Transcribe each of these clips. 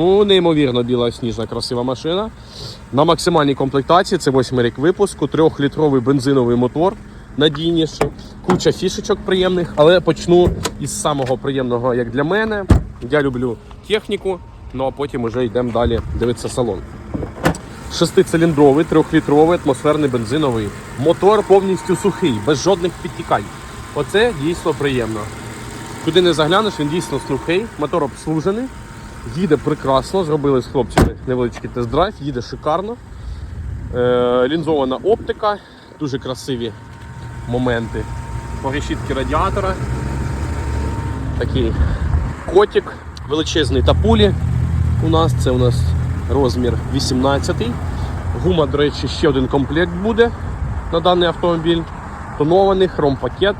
Ну, неймовірно біла сніжна красива машина. На максимальній комплектації це 8 рік випуску, 3-літровий бензиновий мотор надійніший, куча фішечок приємних, але почну із самого приємного, як для мене. Я люблю техніку, ну а потім вже йдемо далі дивитися салон. Шестициліндровий, трьохлітровий атмосферний бензиновий. Мотор повністю сухий, без жодних підтікань. Оце дійсно приємно. Куди не заглянеш, він дійсно сухий, мотор обслужений, їде прекрасно, зробили з хлопцями невеличкий тест-драйв, їде шикарно. Е, лінзована оптика, дуже красиві моменти. По решітки радіатора. Такий котик, величезний тапулі. У нас це у нас розмір 18. Гума, до речі, ще один комплект буде на даний автомобіль. Тонований, хромпакет.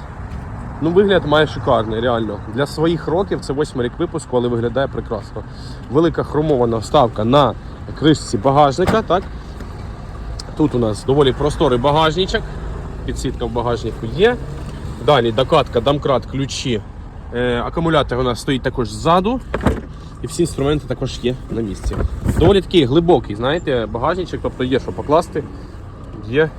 Ну, вигляд має шикарний, реально. Для своїх років це 8 рік випуску, але виглядає прекрасно. Велика хромована вставка на кришці багажника. Так? Тут у нас доволі просторий багажничок. Підсвітка в багажнику є. Далі докатка, домкрат, ключі. Е, акумулятор у нас стоїть також ззаду. І всі інструменти також є на місці. Доволі такий глибокий, знаєте, багажничок, тобто є що покласти, є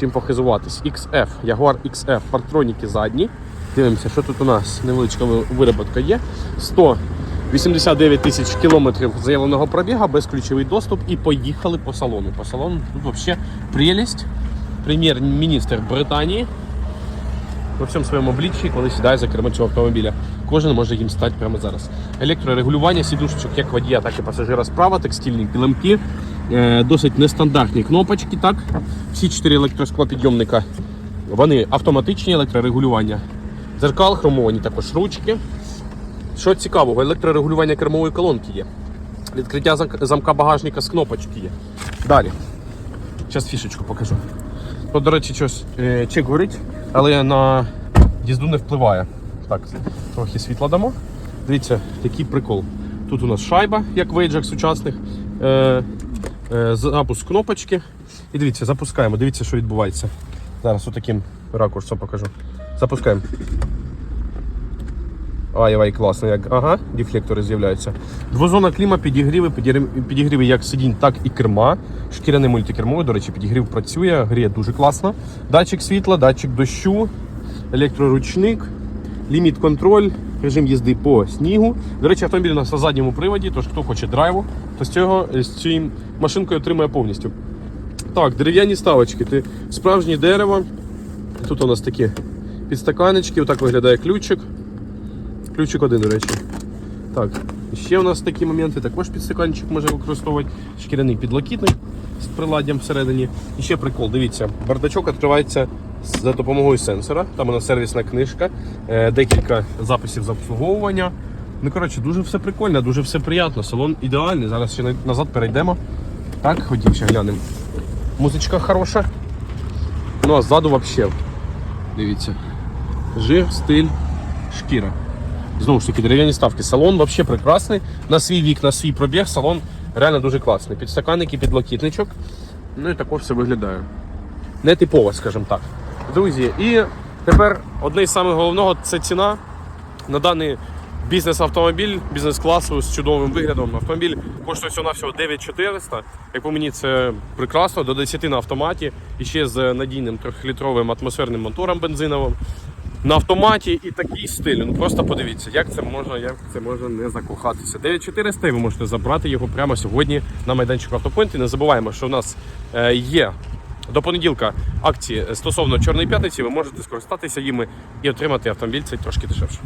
чим похизуватись. XF, Jaguar XF, партроніки задні. Дивимося, що тут у нас невеличка ви- вироботка є. 189 тисяч кілометрів заявленого пробіга, безключовий доступ і поїхали по салону. По салону тут взагалі прелість. Прем'єр-міністр Британії во всьому своєму обличчі, коли сідає за кермо цього автомобіля. Кожен може їм стати прямо зараз. Електрорегулювання сідушечок як водія, так і пасажира справа, текстильні килимки, досить нестандартні кнопочки. Так? Всі чотири електросклопідйомника вони автоматичні електрорегулювання. Дзеркал хромовані також ручки. Що цікавого, електрорегулювання кермової колонки є. Відкриття замка багажника з кнопочки є. Далі. Зараз фішечку покажу. Тут, до речі, щось е, чек горить, але на їзду не впливає. Так, трохи світла дамо. Дивіться, який прикол. Тут у нас шайба, як в ейджах сучасних. Е, запуск кнопочки. І дивіться, запускаємо. Дивіться, що відбувається. Зараз отаким ракурсом покажу. Запускаємо. Ай, ай, класно, як ага, дефлектори з'являються. Двозона кліма, підігріви, підігріви, як сидінь, так і керма. Шкіряне мультикермо, до речі, підігрів працює, гріє дуже класно. Датчик світла, датчик дощу, електроручник, ліміт контроль, режим їзди по снігу. До речі, автомобіль у нас на задньому приводі, тож хто хоче драйву, то з цього з цією машинкою отримає повністю. Так, дерев'яні ставочки. Ти справжнє дерево. Тут у нас такі підстаканечки, отак виглядає ключик. Ключик один, до речі. Так, ще у нас такі моменти, також підстаканчик може використовувати. Шкіряний підлокітник з приладдям всередині. І ще прикол, дивіться, бардачок відкривається за допомогою сенсора. Там у нас сервісна книжка, е, декілька записів з обслуговування. Ну, коротше, дуже все прикольно, дуже все приємно. Салон ідеальний. Зараз ще назад перейдемо. Так, ходім ще глянемо. Музичка хороша. Ну а ззаду взагалі. Дивіться. Жир, стиль, шкіра. Знову ж таки, дерев'яні ставки. Салон взагалі прекрасний. На свій вік, на свій пробіг салон реально дуже класний. Підстаканники, підлокітничок. Ну і також все виглядає. Не типово, скажімо так. Друзі, і тепер одне із самих головного це ціна на даний бізнес-автомобіль бізнес-класу з чудовим виглядом. Автомобіль коштує всього навсього 9400. Як по мені, це прекрасно, до 10 на автоматі і ще з надійним трьохлітровим атмосферним мотором бензиновим. На автоматі і такий стиль. Ну просто подивіться, як це можна, як це можна не закохатися. 9400 і ви можете забрати його прямо сьогодні на майданчику автопоінт. І не забуваємо, що в нас е, є до понеділка акції стосовно Чорної п'ятниці. Ви можете скористатися їми і отримати автомобіль цей трошки дешевше.